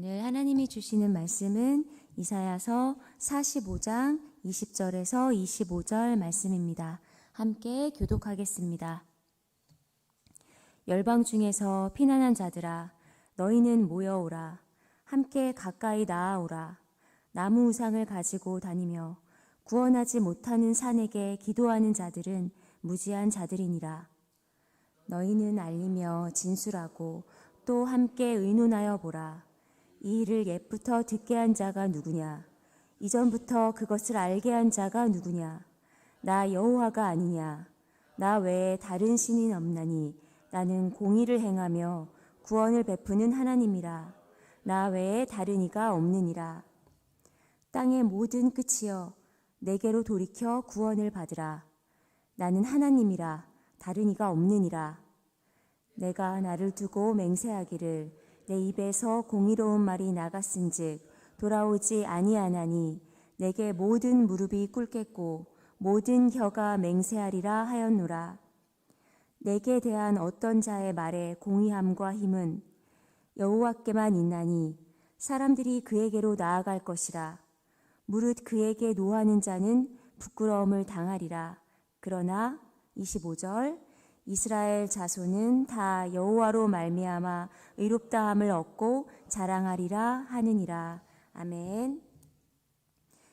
오늘 하나님이 주시는 말씀은 이사야서 45장 20절에서 25절 말씀입니다. 함께 교독하겠습니다. 열방 중에서 피난한 자들아 너희는 모여오라 함께 가까이 나아오라 나무 우상을 가지고 다니며 구원하지 못하는 산에게 기도하는 자들은 무지한 자들이니라 너희는 알리며 진술하고 또 함께 의논하여 보라 이 일을 옛부터 듣게 한 자가 누구냐? 이전부터 그것을 알게 한 자가 누구냐? 나 여호와가 아니냐? 나 외에 다른 신이 없나니 나는 공의를 행하며 구원을 베푸는 하나님이라. 나 외에 다른 이가 없느니라. 땅의 모든 끝이여 내게로 돌이켜 구원을 받으라. 나는 하나님이라. 다른 이가 없느니라. 내가 나를 두고 맹세하기를 내 입에서 공의로운 말이 나갔은즉 돌아오지 아니하나니 내게 모든 무릎이 꿇겠고 모든 혀가 맹세하리라 하였노라. 내게 대한 어떤 자의 말에 공의함과 힘은 여호와께만 있나니 사람들이 그에게로 나아갈 것이라. 무릇 그에게 노하는 자는 부끄러움을 당하리라. 그러나 25절 이스라엘 자손은 다 여호와로 말미암아 의롭다함을 얻고 자랑하리라 하느니라 아멘.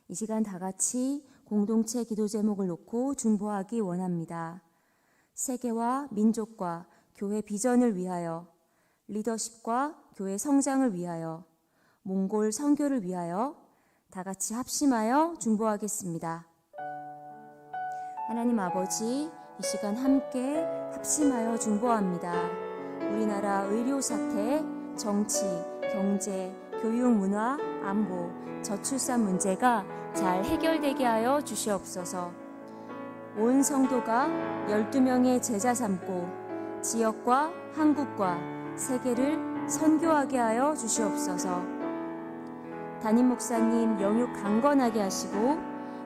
이 시간 다 같이 공동체 기도 제목을 놓고 중보하기 원합니다. 세계와 민족과 교회 비전을 위하여 리더십과 교회 성장을 위하여 몽골 선교를 위하여 다 같이 합심하여 중보하겠습니다. 하나님 아버지 이 시간 함께 합심하여 중보합니다. 우리나라 의료 사태, 정치, 경제, 교육 문화, 안보, 저출산 문제가 잘 해결되게 하여 주시옵소서. 온 성도가 12명의 제자 삼고 지역과 한국과 세계를 선교하게 하여 주시옵소서. 담임 목사님 영육 강건하게 하시고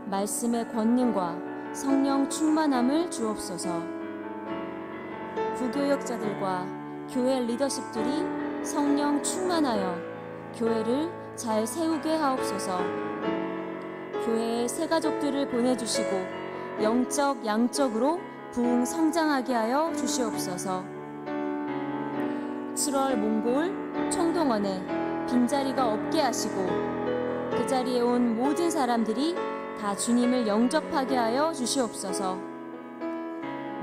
말씀의 권능과 성령 충만함을 주옵소서. 부교역자들과 교회 리더십들이 성령 충만하여 교회를 잘 세우게 하옵소서. 교회에 새 가족들을 보내주시고 영적 양적으로 부흥 성장하게 하여 주시옵소서. 7월 몽골 총동원에 빈자리가 없게 하시고 그 자리에 온 모든 사람들이 다 주님을 영접하게 하여 주시옵소서.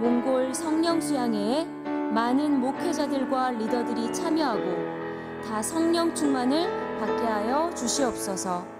몽골 성령 수양회에 많은 목회자들과 리더들이 참여하고 다 성령 충만을 받게 하여 주시옵소서.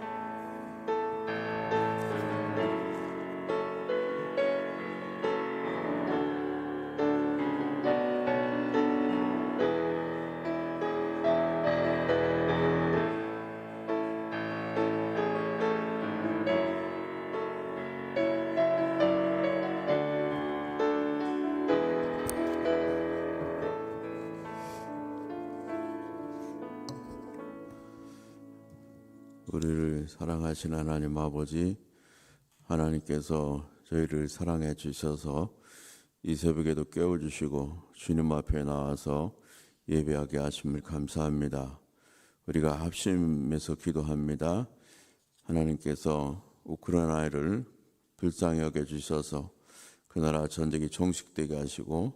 사랑하신 하나님 아버지, 하나님께서 저희를 사랑해 주셔서 이 새벽에도 깨워주시고 주님 앞에 나와서 예배하게 하심을 감사합니다. 우리가 합심해서 기도합니다. 하나님께서 우크라이나를 불쌍히 여겨 주셔서 그 나라 전쟁이 종식되게 하시고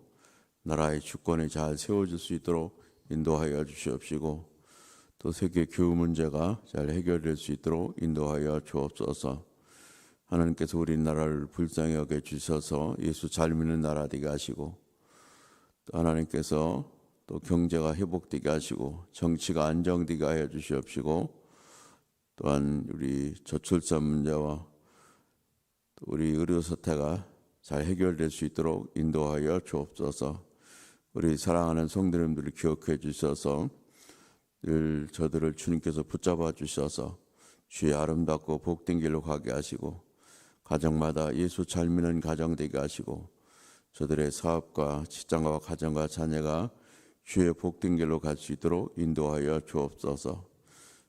나라의 주권이 잘 세워질 수 있도록 인도하여 주시옵시고 또 세계 교육 문제가 잘 해결될 수 있도록 인도하여 주옵소서. 하나님께서 우리나라를 불쌍히 여겨 주셔서 예수 잘 믿는 나라 되게 하시고 또 하나님께서 또 경제가 회복되게 하시고 정치가 안정되게 하여 주시옵시고 또한 우리 저출산 문제와 또 우리 의료 사태가 잘 해결될 수 있도록 인도하여 주옵소서. 우리 사랑하는 성도님들을 기억해 주셔서 늘 저들을 주님께서 붙잡아 주셔서 주의 아름답고 복된 길로 가게 하시고 가정마다 예수 잘 믿는 가정 되게 하시고 저들의 사업과 직장과 가정과 자녀가 주의 복된 길로 갈 수 있도록 인도하여 주옵소서.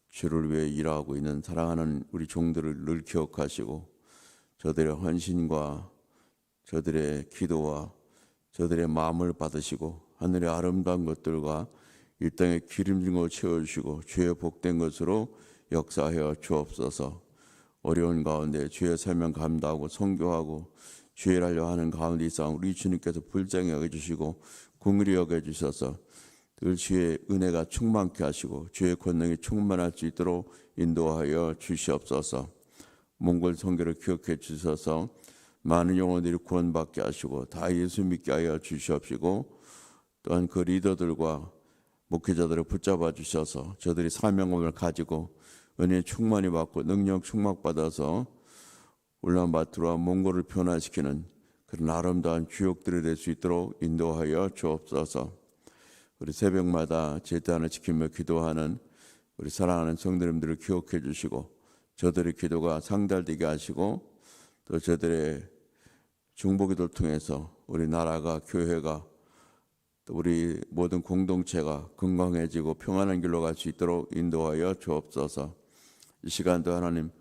주를 위해 일하고 있는 사랑하는 우리 종들을 늘 기억하시고 저들의 헌신과 저들의 기도와 저들의 마음을 받으시고 하늘의 아름다운 것들과 이 땅에 기름진 것 채워주시고 주의 복된 것으로 역사하여 주옵소서. 어려운 가운데 주의 설명 감당하고 성교하고 주의 하려 하는 가운데 이상 우리 주님께서 불쌍히 여겨주시고 궁일이 여겨주셔서 늘 주의 은혜가 충만케 하시고 주의 권능이 충만할 수 있도록 인도하여 주시옵소서. 몽골 성교를 기억해 주셔서 많은 영혼들이 구원받게 하시고 다 예수 믿게 하여 주시옵시고 또한 그 리더들과 목회자들을 붙잡아 주셔서 저들이 사명감을 가지고 은혜 충만히 받고 능력 충만받아서 울란바토르와 몽골을 변화시키는 그런 아름다운 주역들이 될 수 있도록 인도하여 주옵소서. 우리 새벽마다 제단을 지키며 기도하는 우리 사랑하는 성도님들을 기억해 주시고 저들의 기도가 상달되게 하시고 또 저들의 중보기도를 통해서 우리 나라가 교회가 또 우리 모든 공동체가 건강해지고 평안한 길로 갈 수 있도록 인도하여 주옵소서. 이 시간도 하나님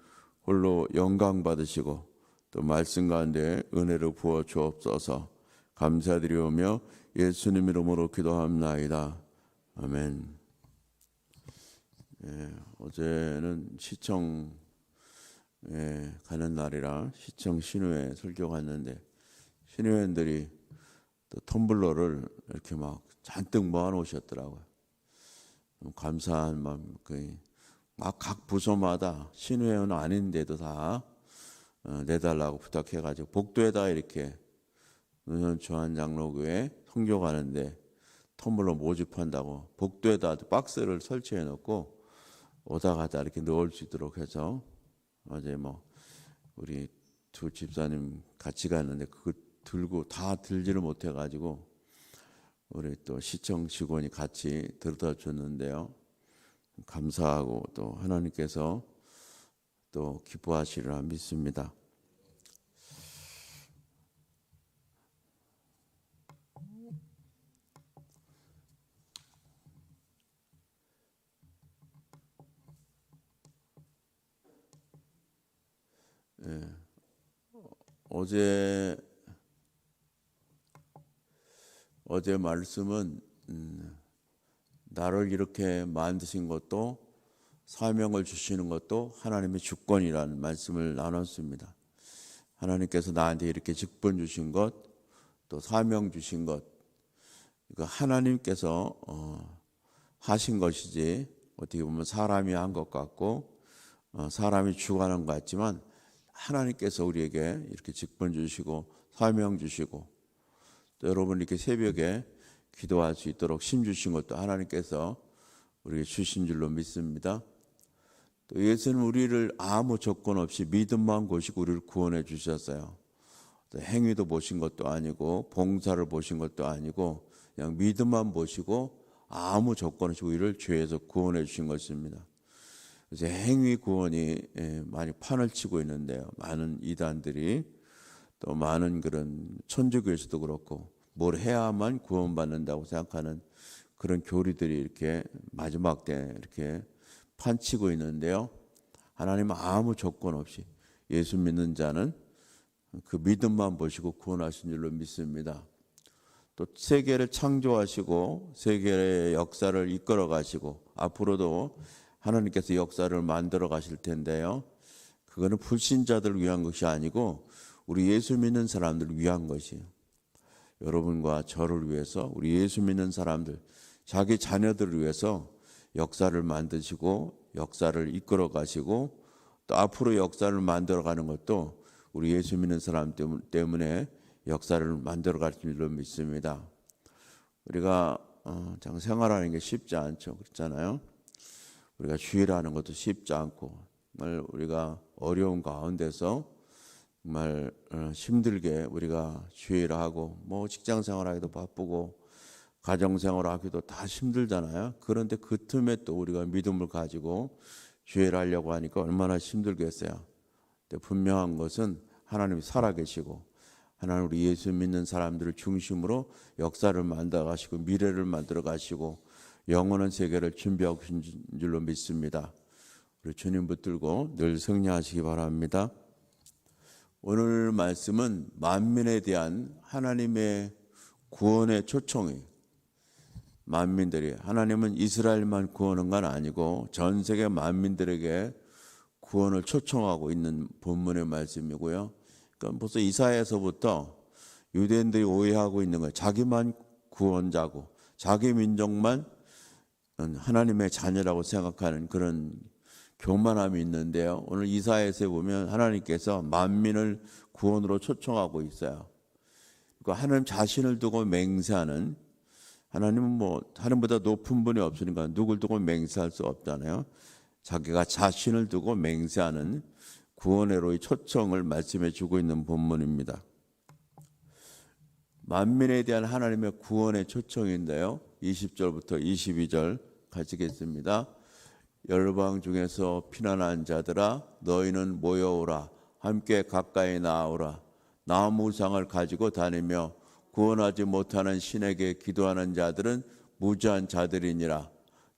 홀로 영광 받으시고 또 말씀 가운데 은혜를 부어 주옵소서. 감사드리오며 예수님 이름으로 기도합나이다. 아멘. 예, 어제는 시청 예, 가는 날이라 시청 신우회 설교 갔는데 신우회원들이 또 텀블러를 이렇게 막 잔뜩 모아놓으셨더라고요. 감사한 마음, 막각 부서마다 신우회원 아닌데도 다 어, 내달라고 부탁해가지고 복도에다 이렇게 은현 조한 장로교회 성교 가는데 텀블러 모집한다고 복도에다 박스를 설치해 놓고 오다 가다 이렇게 넣을 수 있도록 해서 어제 뭐 우리 두 집사님 같이 갔는데 그거 들고 다 들지를 못해 가지고 우리 또 시청 직원이 같이 들어다 줬는데요. 감사하고 또 하나님께서 또 기뻐하시리라 믿습니다. 어제 어제 말씀은 음, 나를 이렇게 만드신 것도 사명을 주시는 것도 하나님의 주권이라는 말씀을 나눴습니다. 하나님께서 나한테 이렇게 직분 주신 것, 또 사명 주신 것, 이거 하나님께서 어, 하신 것이지 어떻게 보면 사람이 한 것 같고 어, 사람이 주관한 것 같지만 하나님께서 우리에게 이렇게 직분 주시고 사명 주시고 또 여러분 이렇게 새벽에 기도할 수 있도록 심 주신 것도 하나님께서 우리에게 주신 줄로 믿습니다. 또 예수는 우리를 아무 조건 없이 믿음만 보시고 우리를 구원해 주셨어요. 행위도 보신 것도 아니고 봉사를 보신 것도 아니고 그냥 믿음만 보시고 아무 조건 없이 우리를 죄에서 구원해 주신 것입니다. 이제 행위 구원이 예, 많이 판을 치고 있는데요. 많은 이단들이 또 많은 그런 천주교에서도 그렇고 뭘 해야만 구원받는다고 생각하는 그런 교리들이 이렇게 마지막 때 이렇게 판치고 있는데요. 하나님은 아무 조건 없이 예수 믿는 자는 그 믿음만 보시고 구원하신 줄로 믿습니다. 또 세계를 창조하시고 세계의 역사를 이끌어 가시고 앞으로도 하나님께서 역사를 만들어 가실 텐데요. 그거는 불신자들을 위한 것이 아니고 우리 예수 믿는 사람들을 위한 것이에요. 여러분과 저를 위해서 우리 예수 믿는 사람들, 자기 자녀들을 위해서 역사를 만드시고 역사를 이끌어 가시고 또 앞으로 역사를 만들어 가는 것도 우리 예수 믿는 사람 때문에 역사를 만들어 갈 줄로 믿습니다. 우리가 어, 장 생활하는 게 쉽지 않죠. 그렇잖아요. 우리가 주일하는 것도 쉽지 않고 정말 우리가 어려운 가운데서 정말 어, 힘들게 우리가 주일하고 뭐 직장 생활하기도 바쁘고 가정 생활하기도 다 힘들잖아요. 그런데 그 틈에 또 우리가 믿음을 가지고 주일하려고 하니까 얼마나 힘들겠어요. 근데 분명한 것은 하나님이 살아계시고 하나님 우리 예수 믿는 사람들을 중심으로 역사를 만들어 가시고 미래를 만들어 가시고 영원한 세계를 준비하고 계신 줄로 믿습니다. 우리 주님 붙들고 늘 승리하시기 바랍니다. 오늘 말씀은 만민에 대한 하나님의 구원의 초청이 만민들이 하나님은 이스라엘만 구하는 건 아니고 전 세계 만민들에게 구원을 초청하고 있는 본문의 말씀이고요. 그러니까 벌써 이사야에서부터 유대인들이 오해하고 있는 거예요. 자기만 구원자고 자기 민족만 하나님의 자녀라고 생각하는 그런 교만함이 있는데요. 오늘 이사야에서 보면 하나님께서 만민을 구원으로 초청하고 있어요. 그러니까 하나님 자신을 두고 맹세하는 하나님은 뭐 하나님보다 높은 분이 없으니까 누굴 두고 맹세할 수 없잖아요. 자기가 자신을 두고 맹세하는 구원회로의 초청을 말씀해 주고 있는 본문입니다. 만민에 대한 하나님의 구원의 초청인데요. 20절부터 22절 가지겠습니다. 열방 중에서 피난한 자들아 너희는 모여오라. 함께 가까이 나아오라. 나무상을 가지고 다니며 구원하지 못하는 신에게 기도하는 자들은 무지한 자들이니라.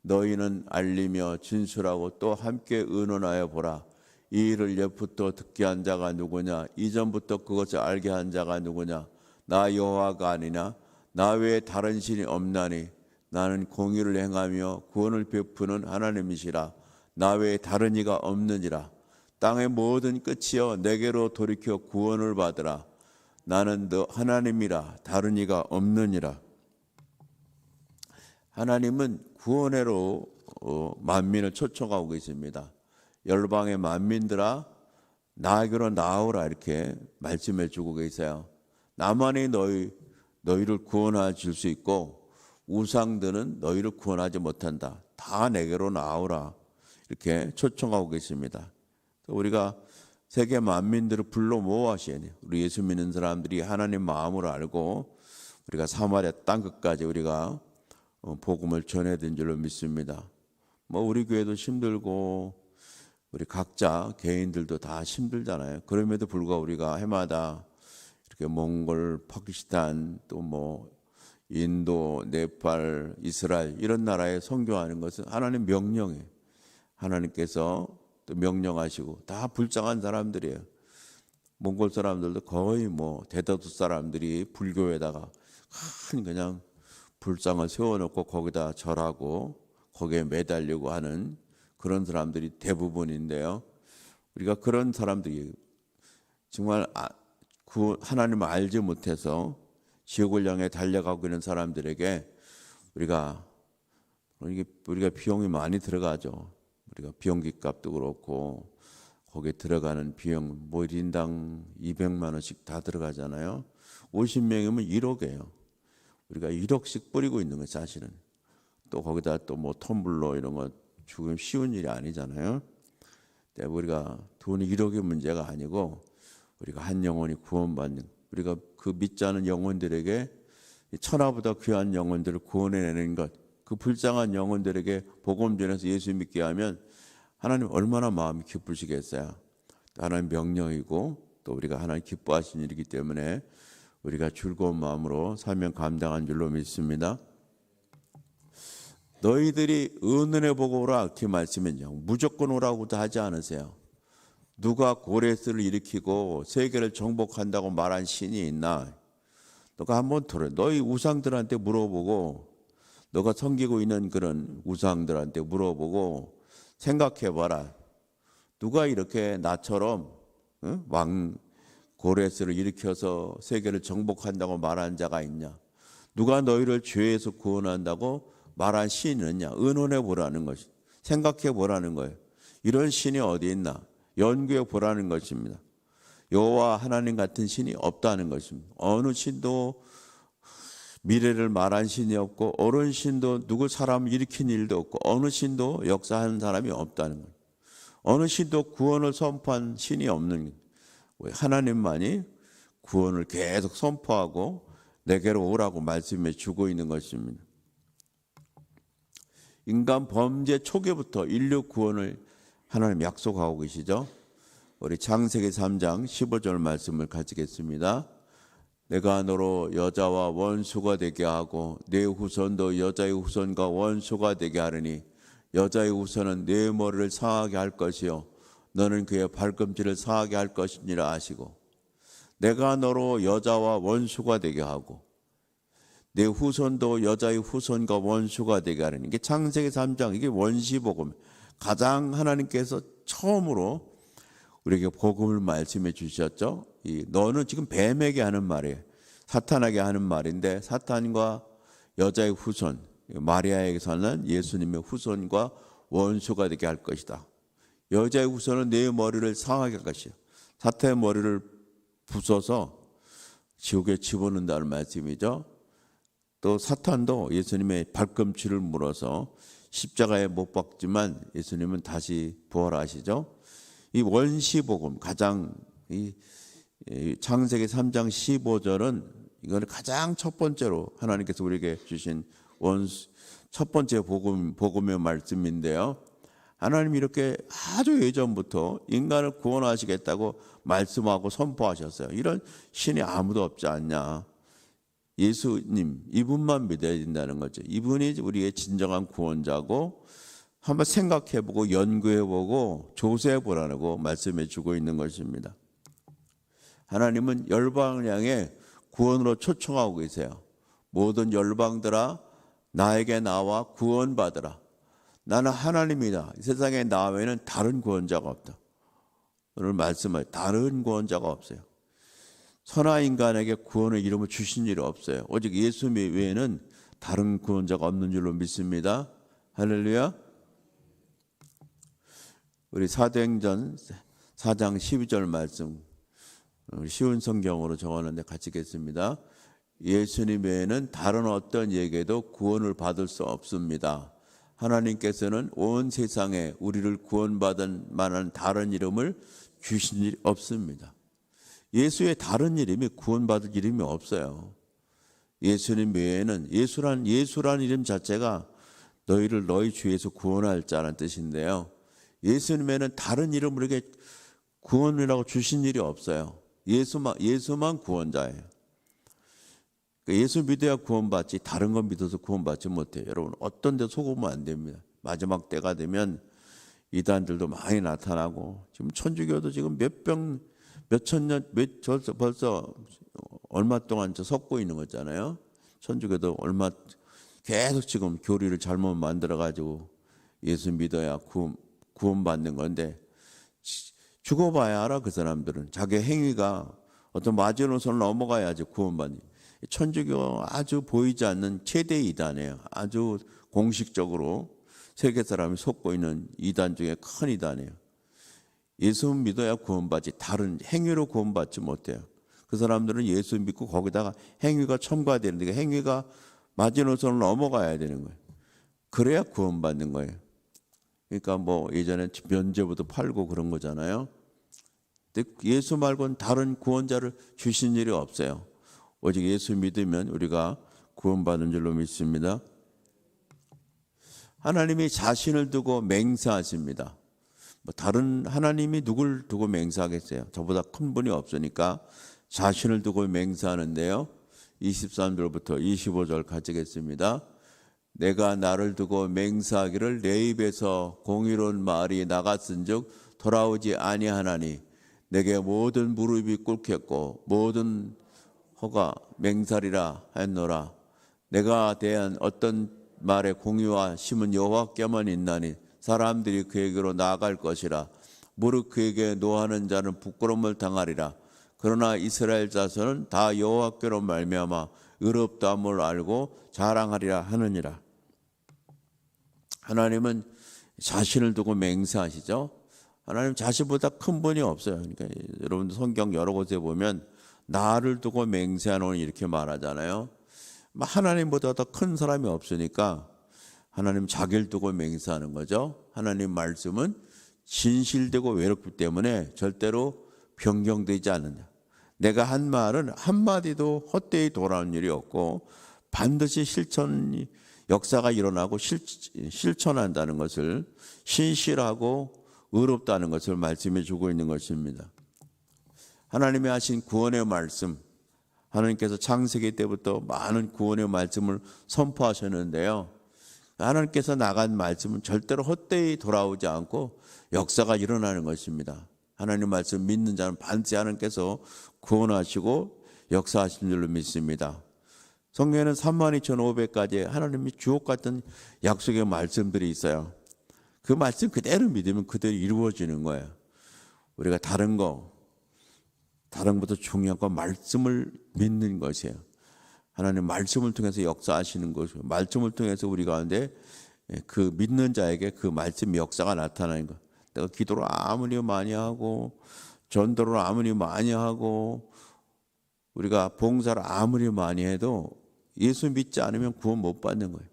너희는 알리며 진술하고 또 함께 의논하여 보라. 이 일을 옛부터 듣게 한 자가 누구냐? 이전부터 그것을 알게 한 자가 누구냐? 나 여호와가 아니냐 나 외에 다른 신이 없나니 나는 공의를 행하며 구원을 베푸는 하나님이시라. 나 외에 다른 이가 없느니라. 땅의 모든 끝이여 내게로 돌이켜 구원을 받으라. 나는 너 하나님이라. 다른 이가 없느니라. 하나님은 구원회로 어, 만민을 초청하고 계십니다. 열방의 만민들아 나에게로 나오라. 이렇게 말씀해 주고 계세요. 나만이 너희 너희를 구원해 줄 수 있고 우상들은 너희를 구원하지 못한다. 다 내게로 나오라. 이렇게 초청하고 계십니다. 우리가 세계 만민들을 불러 모아시니 우리 예수 믿는 사람들이 하나님 마음을 알고 우리가 사마리아 땅 끝까지 우리가 어, 복음을 전해야 된 줄로 믿습니다. 뭐 우리 교회도 힘들고 우리 각자 개인들도 다 힘들잖아요. 그럼에도 불구하고 우리가 해마다 이렇게 몽골, 파키스탄 또 뭐 인도, 네팔, 이스라엘 이런 나라에 선교하는 것은 하나님 명령에 하나님께서 또 명령하시고 다 불쌍한 사람들이에요. 몽골 사람들도 거의 뭐 대다수 사람들이 불교에다가 큰 그냥 불상을 세워놓고 거기다 절하고 거기에 매달리고 하는 그런 사람들이 대부분인데요. 우리가 그런 사람들이 정말 아, 그 하나님을 알지 못해서 지옥을 향해 달려가고 있는 사람들에게 우리가 우리가 비용이 많이 들어가죠. 우리가 비용기 값도 그렇고 거기에 들어가는 비용 뭐 인당 200만 원씩 다 들어가잖아요. 50명이면 1억이에요. 우리가 1억씩 뿌리고 있는 거 사실은. 또 거기다 또 뭐 텀블러 이런 거 죽으면 쉬운 일이 아니잖아요. 우리가 돈이 1억의 문제가 아니고 우리가 한 영혼이 구원받는 우리가 그 믿지 않은 영혼들에게 천하보다 귀한 영혼들을 구원해내는 것, 그 불쌍한 영혼들에게 복음 전해서 예수 믿게 하면 하나님 얼마나 마음이 기쁘시겠어요. 하나님 명령이고 또 우리가 하나님 기뻐하신 일이기 때문에 우리가 즐거운 마음으로 사명 감당한 줄로 믿습니다. 너희들이 은은해 보고 오라 이렇게 말씀은요 무조건 오라고도 하지 않으세요. 누가 고레스를 일으키고 세계를 정복한다고 말한 신이 있나? 너가 한번 들어. 너희 우상들한테 물어보고 너가 섬기고 있는 그런 우상들한테 물어보고 생각해봐라. 누가 이렇게 나처럼 응? 왕 고레스를 일으켜서 세계를 정복한다고 말한 자가 있냐? 누가 너희를 죄에서 구원한다고 말한 신이 있냐? 의논해 보라는 것이. 생각해 보라는 거예요. 이런 신이 어디 있나? 연구해 보라는 것입니다. 여호와 하나님 같은 신이 없다는 것입니다. 어느 신도 미래를 말한 신이 없고 어느 신도 누구 사람 일으킨 일도 없고 어느 신도 역사하는 사람이 없다는 거예요. 어느 신도 구원을 선포한 신이 없는 거예요. 하나님만이 구원을 계속 선포하고 내게로 오라고 말씀해 주고 있는 것입니다. 인간 범죄 초기부터 인류 구원을 하나님 약속하고 계시죠. 우리 창세기 3장 15절 말씀을 가지겠습니다. 내가 너로 여자와 원수가 되게 하고 내 후손도 여자의 후손과 원수가 되게 하리니 여자의 후손은 내 머리를 상하게 할 것이요 너는 그의 발꿈치를 상하게 할 것이니라 하시고 내가 너로 여자와 원수가 되게 하고 내 후손도 여자의 후손과 원수가 되게 하는 이게 창세기 3장 이게 원시 복음 가장 하나님께서 처음으로 우리에게 복음을 말씀해 주셨죠. 이 너는 지금 뱀에게 하는 말이에요. 사탄에게 하는 말인데 사탄과 여자의 후손 마리아에게서는 예수님의 후손과 원수가 되게 할 것이다. 여자의 후손은 내 머리를 상하게 할 것이요. 사탄의 머리를 부숴서 지옥에 집어넣는다는 말씀이죠. 또 사탄도 예수님의 발꿈치를 물어서 십자가에 못 박지만 예수님은 다시 부활하시죠. 이 원시복음 가장 이, 이 창세기 3장 15절은 이거는 가장 첫 번째로 하나님께서 우리에게 주신 원수 첫 번째 복음 복음의 말씀인데요. 하나님이 이렇게 아주 예전부터 인간을 구원하시겠다고 말씀하고 선포하셨어요. 이런 신이 아무도 없지 않냐. 예수님 이분만 믿어야 된다는 거죠. 이분이 우리의 진정한 구원자고 한번 생각해보고 연구해보고 조사해보라고 말씀해주고 있는 것입니다. 하나님은 열방을 향해 구원으로 초청하고 계세요. 모든 열방들아 나에게 나와 구원받으라. 나는 하나님이다. 이 세상에 나 외에는 다른 구원자가 없다. 오늘 말씀을 다른 구원자가 없어요. 선하 인간에게 구원의 이름을 주신 일이 없어요. 오직 예수 외에는 다른 구원자가 없는 줄로 믿습니다. 할렐루야. 우리 사도행전 4장 12절 말씀 쉬운 성경으로 적었는데 같이 읽겠습니다. 예수님 외에는 다른 어떤 예에게도 구원을 받을 수 없습니다. 하나님께서는 온 세상에 우리를 구원받은 만한 다른 이름을 주신 일이 없습니다. 예수의 다른 이름이 구원받을 이름이 없어요. 예수님 외에는 예수란 예수란 이름 자체가 너희를 너희 주에서 구원할 자라는 뜻인데요. 예수님에는 다른 이름으로 이렇게 구원이라고 주신 일이 없어요. 예수만 예수만 구원자예요. 그러니까 예수 믿어야 구원받지 다른 건 믿어서 구원받지 못해요. 여러분 어떤 데 속으면 안 됩니다. 마지막 때가 되면 이단들도 많이 나타나고 지금 천주교도 지금 몇병 몇 천 년, 몇 벌써, 벌써 얼마 동안 저 섞고 있는 거잖아요. 천주교도 얼마 계속 지금 교리를 잘못 만들어 가지고 예수 믿어야 구원, 구원받는 건데 죽어봐야 알아 그 사람들은 자기 행위가 어떤 마지노선을 넘어가야지 구원받는. 천주교 아주 보이지 않는 최대 이단이에요. 아주 공식적으로 세계 사람이 속고 있는 이단 중에 큰 이단이에요. 예수 믿어야 구원받지 다른 행위로 구원받지 못해요. 그 사람들은 예수 믿고 거기다가 행위가 첨가되는데 그 행위가 마지노선을 넘어가야 되는 거예요. 그래야 구원받는 거예요. 그러니까 뭐 예전에 면제부도 팔고 그런 거잖아요. 근데 예수 말고는 다른 구원자를 주신 일이 없어요. 오직 예수 믿으면 우리가 구원받는 줄로 믿습니다. 하나님이 자신을 두고 맹세하십니다. 뭐 다른 하나님이 누굴 두고 맹세하겠어요? 저보다 큰 분이 없으니까 자신을 두고 맹세하는데요. 23절부터 25절 가지겠습니다. 내가 나를 두고 맹세하기를 내 입에서 공의로운 말이 나갔은즉 돌아오지 아니하나니 내게 모든 무릎이 꿇겠고 모든 허가 맹살이라 했노라. 내가 대한 어떤 말의 공의와 심은 여호와께만 있나니 사람들이 그에게로 나아갈 것이라. 무릇 그에게 노하는 자는 부끄러움을 당하리라. 그러나 이스라엘 자손은 다 여호와께로 말미암아 의롭다함을 알고 자랑하리라 하느니라. 하나님은 자신을 두고 맹세하시죠. 하나님 자신보다 큰 분이 없어요. 그러니까 여러분들 성경 여러 곳에 보면 나를 두고 맹세하노니 이렇게 말하잖아요. 하나님보다 더 큰 사람이 없으니까 하나님 자기를 두고 맹세하는 거죠. 하나님 말씀은 진실되고 외롭기 때문에 절대로 변경되지 않는다. 내가 한 말은 한마디도 헛되이 돌아오는 일이 없고 반드시 실천 역사가 일어나고 실, 실천한다는 것을 신실하고 의롭다는 것을 말씀해 주고 있는 것입니다. 하나님이 하신 구원의 말씀 하나님께서 창세기 때부터 많은 구원의 말씀을 선포하셨는데요. 하나님께서 나간 말씀은 절대로 헛되이 돌아오지 않고 역사가 일어나는 것입니다. 하나님 말씀 믿는 자는 반드시 하나님께서 구원하시고 역사하신 줄로 믿습니다. 성경에는 32,500가지 하나님이 주옥 같은 약속의 말씀들이 있어요. 그 말씀 그대로 믿으면 그대로 이루어지는 거예요. 우리가 다른 거, 다른 것보다 중요한 건 말씀을 믿는 것이에요. 하나님 말씀을 통해서 역사하시는 것이고 말씀을 통해서 우리 가운데 그 믿는 자에게 그 말씀 역사가 나타나는 것. 내가 기도를 아무리 많이 하고 전도를 아무리 많이 하고 우리가 봉사를 아무리 많이 해도 예수 믿지 않으면 구원 못 받는 거예요.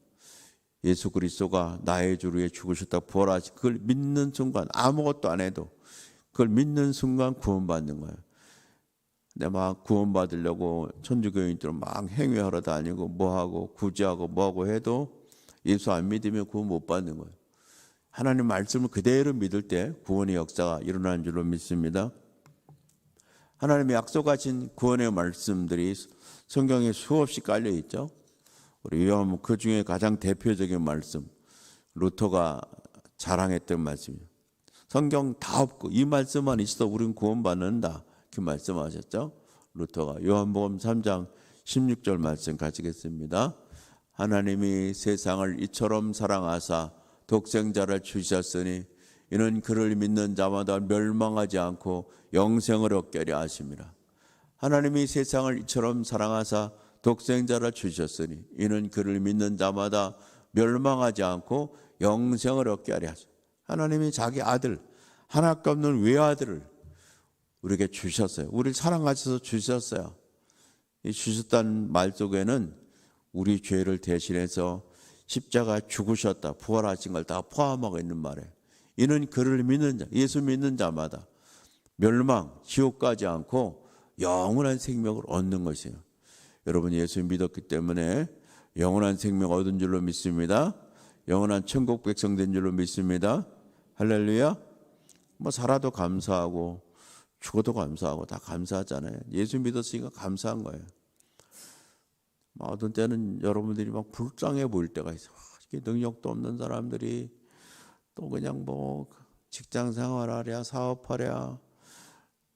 예수 그리스도가 나의 주로 위해 죽으셨다 부활하시 그걸 믿는 순간 아무것도 안 해도 그걸 믿는 순간 구원받는 거예요. 근데 막 구원받으려고 천주교인들은 막 행위하러 다니고 뭐하고 구제하고 뭐하고 해도 예수 안 믿으면 구원 못 받는 거예요. 하나님 말씀을 그대로 믿을 때 구원의 역사가 일어나는 줄로 믿습니다. 하나님의 약속하신 구원의 말씀들이 성경에 수없이 깔려 있죠. 우리 요한 그 중에 가장 대표적인 말씀 루터가 자랑했던 말씀이에요. 성경 다 없고 이 말씀만 있어 우리는 구원받는다. 그 말씀하셨죠. 루터가 요한복음 3장 16절 말씀 가지겠습니다. 하나님이 세상을 이처럼 사랑하사 독생자를 주셨으니 이는 그를 믿는 자마다 멸망하지 않고 영생을 얻게 하려 하심이라. 하나님이 세상을 이처럼 사랑하사 독생자를 주셨으니 이는 그를 믿는 자마다 멸망하지 않고 영생을 얻게 하려 하심. 하나님이 자기 아들 하나밖에 없는 외아들을 우리에게 주셨어요. 우리를 사랑하셔서 주셨어요. 이 주셨다는 말 속에는 우리 죄를 대신해서 십자가 죽으셨다, 부활하신 걸 다 포함하고 있는 말이에요. 이는 그를 믿는 자, 예수 믿는 자마다 멸망, 지옥 가지 않고 영원한 생명을 얻는 것이에요. 여러분 예수 믿었기 때문에 영원한 생명 얻은 줄로 믿습니다. 영원한 천국 백성 된 줄로 믿습니다. 할렐루야. 뭐 살아도 감사하고 죽어도 감사하고 다 감사하잖아요. 예수 믿었으니까 감사한 거예요. 막 어떤 때는 여러분들이 막 불쌍해 보일 때가 있어. 이게 능력도 없는 사람들이 또 그냥 뭐 직장 생활하랴, 사업하랴,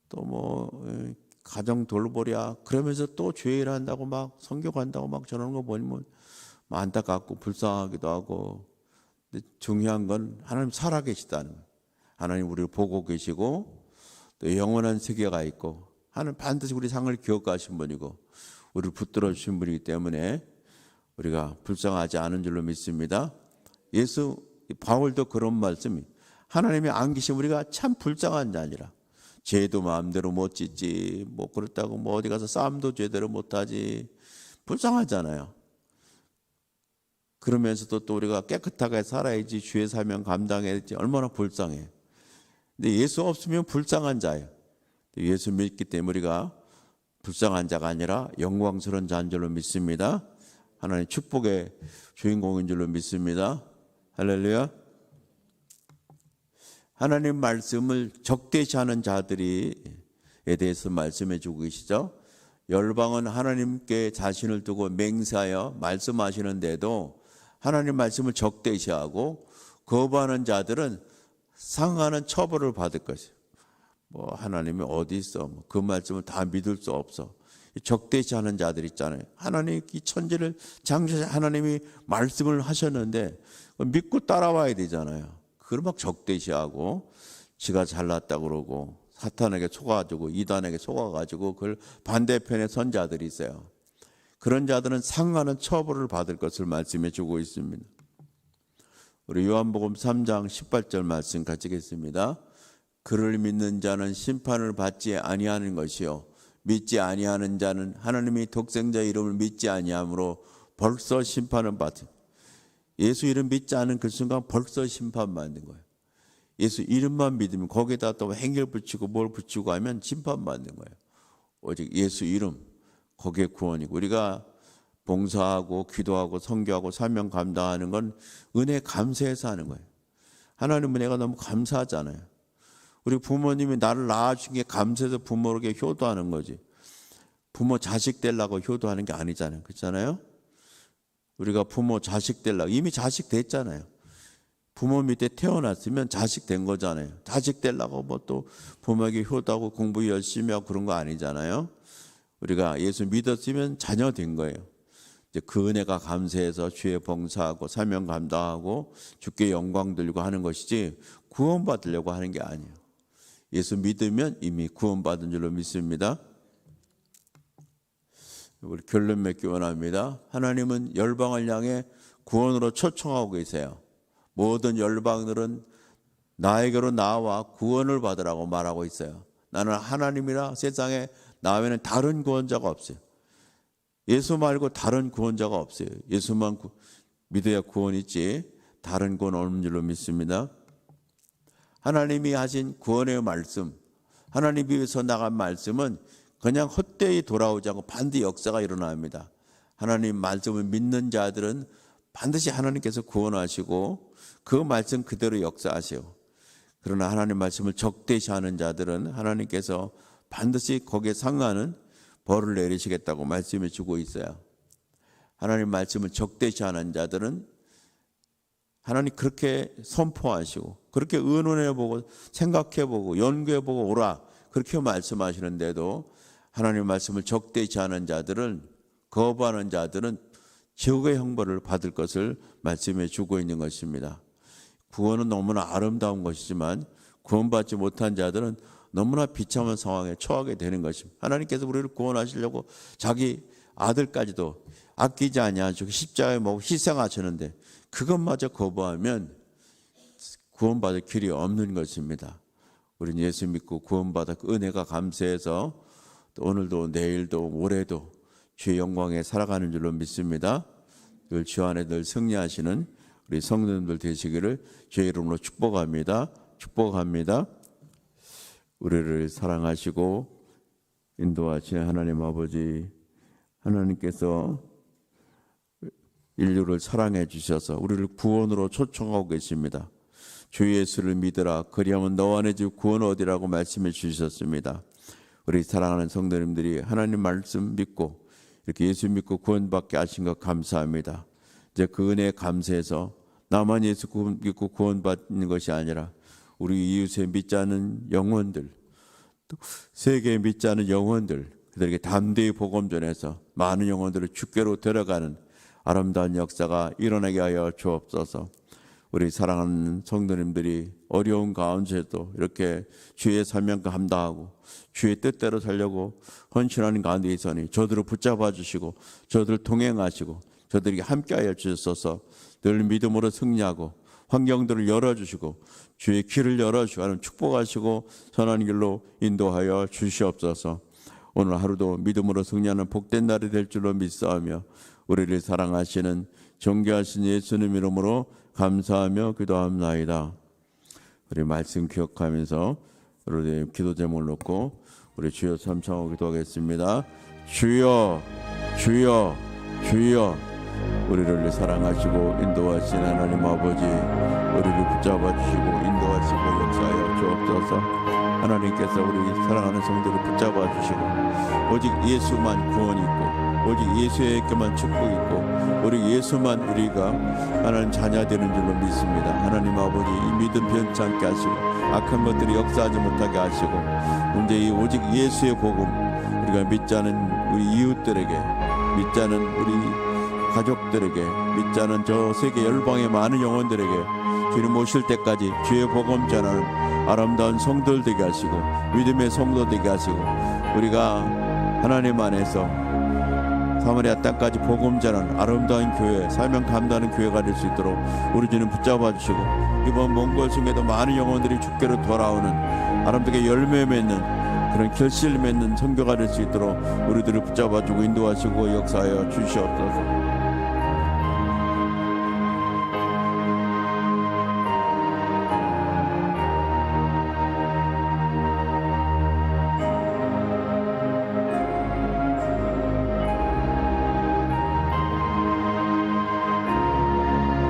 또 뭐 가정 돌보랴 그러면서 또 죄일 한다고 막 성교간다고 막 저러는 거 보면 뭐 안타깝고 불쌍하기도 하고 근데 중요한 건 하나님 살아계시다는 거예요. 하나님 우리를 보고 계시고 또 영원한 세계가 있고 하나님 반드시 우리 상을 기억하신 분이고 우리를 붙들어 주신 분이기 때문에 우리가 불쌍하지 않은 줄로 믿습니다. 예수 바울도 그런 말씀이 하나님이 안 계시면 우리가 참 불쌍한 자니라. 죄도 마음대로 못 짓지 뭐 그렇다고 뭐 어디 가서 싸움도 제대로 못 하지 불쌍하잖아요. 그러면서도 또 우리가 깨끗하게 살아야지 주의 사명 감당해야지 얼마나 불쌍해. 근데 예수 없으면 불쌍한 자예요. 예수 믿기 때문에 우리가 불쌍한 자가 아니라 영광스러운 자인 줄로 믿습니다. 하나님 축복의 주인공인 줄로 믿습니다. 할렐루야. 하나님 말씀을 적대시하는 자들이에 대해서 말씀해 주고 계시죠. 열방은 하나님께 자신을 두고 맹세하여 말씀하시는데도 하나님 말씀을 적대시하고 거부하는 자들은 상하는 처벌을 받을 것이에요. 뭐 하나님이 어디 있어? 뭐그 말씀을 다 믿을 수 없어. 적대시하는 자들 있잖아요. 하나님 이 천지를 장차 하나님이 말씀을 하셨는데 믿고 따라와야 되잖아요. 그걸 막 적대시하고 지가 잘났다 그러고 사탄에게 속아가지고 이단에게 속아가지고 그걸 반대편에 선 자들이 있어요. 그런 자들은 상하는 처벌을 받을 것을 말씀해 주고 있습니다. 우리 요한복음 3장 18절 말씀 가지겠습니다. 그를 믿는 자는 심판을 받지 아니하는 것이요 믿지 아니하는 자는 하나님이 독생자 이름을 믿지 아니하므로 벌써 심판을 받은 예수 이름 믿지 않은 그 순간 벌써 심판받는 거예요. 예수 이름만 믿으면 거기다 또 행렬 붙이고 뭘 붙이고 하면 심판받는 거예요. 오직 예수 이름 거기에 구원이고 우리가 봉사하고 기도하고 성교하고 사명 감당하는 건 은혜 감사해서 하는 거예요. 하나님 은혜가 너무 감사하잖아요. 우리 부모님이 나를 낳아준 게 감사해서 부모에게 효도하는 거지. 부모 자식 되려고 효도하는 게 아니잖아요. 그렇잖아요? 우리가 부모 자식 되려고 이미 자식 됐잖아요. 부모 밑에 태어났으면 자식 된 거잖아요. 자식 되려고 뭐 또 부모에게 효도하고 공부 열심히 하고 그런 거 아니잖아요. 우리가 예수 믿었으면 자녀 된 거예요. 그 은혜가 감사해서 주의 봉사하고 사명 감당하고 주께 영광 돌리고 하는 것이지 구원받으려고 하는 게 아니에요. 예수 믿으면 이미 구원받은 줄로 믿습니다. 우리 결론 맺기 원합니다. 하나님은 열방을 향해 구원으로 초청하고 계세요. 모든 열방들은 나에게로 나와 구원을 받으라고 말하고 있어요. 나는 하나님이라 세상에 나 외에는 다른 구원자가 없어요. 예수 말고 다른 구원자가 없어요. 예수만 구- 믿어야 구원이 있지 다른 구원 없는 줄로 믿습니다. 하나님이 하신 구원의 말씀, 하나님이 위해서 나간 말씀은 그냥 헛되이 돌아오지 않고 반드시 역사가 일어납니다. 하나님 말씀을 믿는 자들은 반드시 하나님께서 구원하시고 그 말씀 그대로 역사하세요. 그러나 하나님 말씀을 적대시하는 자들은 하나님께서 반드시 거기에 상하는 벌을 내리시겠다고 말씀해 주고 있어요. 하나님 말씀을 적대시하는 자들은 하나님 그렇게 선포하시고 그렇게 의논해 보고 생각해 보고 연구해 보고 오라 그렇게 말씀하시는데도 하나님 말씀을 적대시하는 자들은 거부하는 자들은 지옥의 형벌을 받을 것을 말씀해 주고 있는 것입니다. 구원은 너무나 아름다운 것이지만 구원받지 못한 자들은 너무나 비참한 상황에 처하게 되는 것입니다. 하나님께서 우리를 구원하시려고 자기 아들까지도 아끼지 아니하시고 십자가에 뭐 희생하셨는데 그것마저 거부하면 구원받을 길이 없는 것입니다. 우리는 예수 믿고 구원받아 그 은혜가 감사해서 또 오늘도 내일도 올해도 주의 영광에 살아가는 줄로 믿습니다. 늘 주 안에 늘 승리하시는 우리 성도님들 되시기를 주의 이름으로 축복합니다. 축복합니다. 우리를 사랑하시고 인도하시는 하나님 아버지 하나님께서 인류를 사랑해 주셔서 우리를 구원으로 초청하고 계십니다. 주 예수를 믿으라 그리하면 너와 내주 구원 어디라고 말씀해 주셨습니다. 우리 사랑하는 성도님들이 하나님 말씀 믿고 이렇게 예수 믿고 구원받게 하신 것 감사합니다. 이제 그 은혜에 감사해서 나만 예수 믿고 구원받는 것이 아니라 우리 이웃에 믿지 않은 영혼들 또 세계에 믿지 않은 영혼들 그들에게 담대히 복음 전해서 많은 영혼들을 주께로 데려가는 아름다운 역사가 일어나게 하여 주옵소서. 우리 사랑하는 성도님들이 어려운 가운데도 이렇게 주의 사명 감당하고 주의 뜻대로 살려고 헌신하는 가운데 있으니 저들을 붙잡아 주시고 저들을 동행하시고 저들에게 함께하여 주셔서 늘 믿음으로 승리하고 환경들을 열어주시고 주의 길을 열어주시고 하는 축복하시고 선한 길로 인도하여 주시옵소서 오늘 하루도 믿음으로 승리하는 복된 날이 될 줄로 믿사오며 우리를 사랑하시는 존귀하신 예수님 이름으로 감사하며 기도합나이다. 우리 말씀 기억하면서 우리 기도 제목을 놓고 우리 주여 삼창하고 기도하겠습니다. 주여 주여 주여 우리를 사랑하시고 인도하신 하나님 아버지 우리를 붙잡아 주시고 인도하시고 역사하여 주옵소서. 하나님께서 우리 사랑하는 성도를 붙잡아 주시고 오직 예수만 구원이 있고 오직 예수에게만 축복이 있고 오직 예수만 우리가 하나님 자녀 되는 줄로 믿습니다. 하나님 아버지 이 믿음 변치 않게 하시고 악한 것들이 역사하지 못하게 하시고 문제 이 오직 예수의 복음 우리가 믿지 않은 우리 이웃들에게 믿지 않은 우리 가족들에게 믿지 않은 저 세계 열방의 많은 영혼들에게 주님 오실 때까지 주의 복음 전하는 아름다운 성도들 되게 하시고 믿음의 성도 되게 하시고 우리가 하나님 안에서 사마리아 땅까지 복음 전하는 아름다운 교회 사명 감당하는 교회가 될 수 있도록 우리 주님 붙잡아 주시고 이번 몽골 중에도 많은 영혼들이 주께로 돌아오는 아름답게 열매 맺는 그런 결실 맺는 선교가 될 수 있도록 우리들을 붙잡아 주고 인도하시고 역사하여 주시옵소서.